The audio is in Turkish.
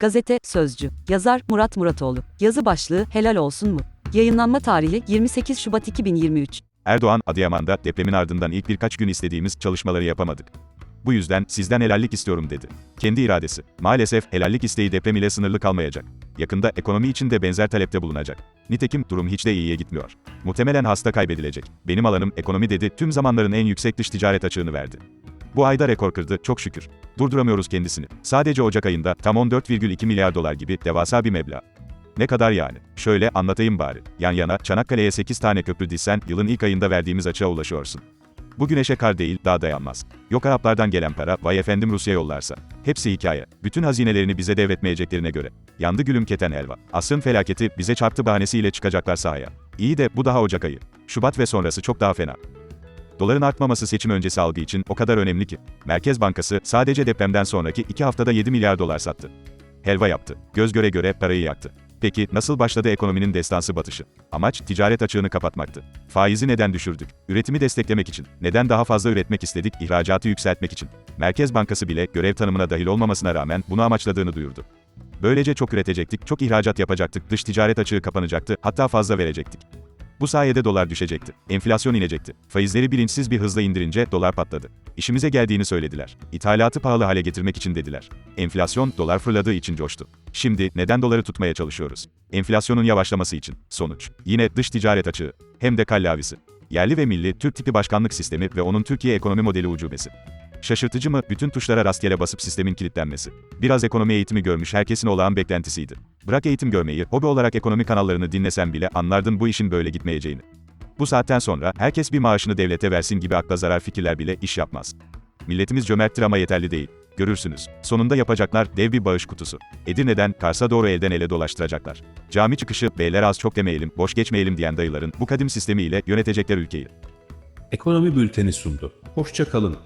Gazete, Sözcü. Yazar, Murat Muratoğlu. Yazı başlığı, helal olsun mu? Yayınlanma tarihi, 28 Şubat 2023. Erdoğan, Adıyaman'da depremin ardından ilk birkaç gün istediğimiz çalışmaları yapamadık. Bu yüzden sizden helallik istiyorum dedi. Kendi iradesi. Maalesef helallik isteği deprem ile sınırlı kalmayacak. Yakında ekonomi için de benzer talepte bulunacak. Nitekim durum hiç de iyiye gitmiyor. Muhtemelen hasta kaybedilecek. Benim alanım ekonomi dedi, tüm zamanların en yüksek dış ticaret açığını verdi. Bu ayda rekor kırdı, çok şükür. Durduramıyoruz kendisini. Sadece Ocak ayında tam 14,2 milyar dolar gibi devasa bir meblağ. Ne kadar yani? Şöyle anlatayım bari. Yan yana, Çanakkale'ye 8 tane köprü dizsen, yılın ilk ayında verdiğimiz açığa ulaşıyorsun. Bu güneşe kar değil, daha dayanmaz. Yok Araplardan gelen para, vay efendim Rusya yollarsa. Hepsi hikaye. Bütün hazinelerini bize devretmeyeceklerine göre. Yandı gülüm keten helva. Asrın felaketi, bize çarptı bahanesiyle çıkacaklar sahaya. İyi de, bu daha Ocak ayı. Şubat ve sonrası çok daha fena. Doların artmaması seçim öncesi algı için o kadar önemli ki. Merkez Bankası sadece depremden sonraki 2 haftada 7 milyar dolar sattı. Helva yaptı. Göz göre göre parayı yaktı. Peki nasıl başladı ekonominin destansı batışı? Amaç ticaret açığını kapatmaktı. Faizi neden düşürdük? Üretimi desteklemek için. Neden daha fazla üretmek istedik? İhracatı yükseltmek için. Merkez Bankası bile görev tanımına dahil olmamasına rağmen bunu amaçladığını duyurdu. Böylece çok üretecektik, çok ihracat yapacaktık, dış ticaret açığı kapanacaktı, hatta fazla verecektik. Bu sayede dolar düşecekti. Enflasyon inecekti. Faizleri bilinçsiz bir hızla indirince dolar patladı. İşimize geldiğini söylediler. İthalatı pahalı hale getirmek için dediler. Enflasyon dolar fırladığı için coştu. Şimdi neden doları tutmaya çalışıyoruz? Enflasyonun yavaşlaması için. Sonuç. Yine dış ticaret açığı. Hem de kallavisi. Yerli ve milli Türk tipi başkanlık sistemi ve onun Türkiye ekonomi modeli ucubesi. Şaşırtıcı mı? Bütün tuşlara rastgele basıp sistemin kilitlenmesi. Biraz ekonomi eğitimi görmüş herkesin olağan beklentisiydi. Bırak eğitim görmeyi, hobi olarak ekonomi kanallarını dinlesen bile anlardın bu işin böyle gitmeyeceğini. Bu saatten sonra herkes bir maaşını devlete versin gibi akla zarar fikirler bile iş yapmaz. Milletimiz cömerttir ama yeterli değil. Görürsünüz. Sonunda yapacaklar dev bir bağış kutusu. Edirne'den Kars'a doğru elden ele dolaştıracaklar. Cami çıkışı, beyler az çok demeyelim, boş geçmeyelim diyen dayıların bu kadim sistemiyle yönetecekler ülkeyi. Ekonomi bülteni sundu. Hoşça kalın.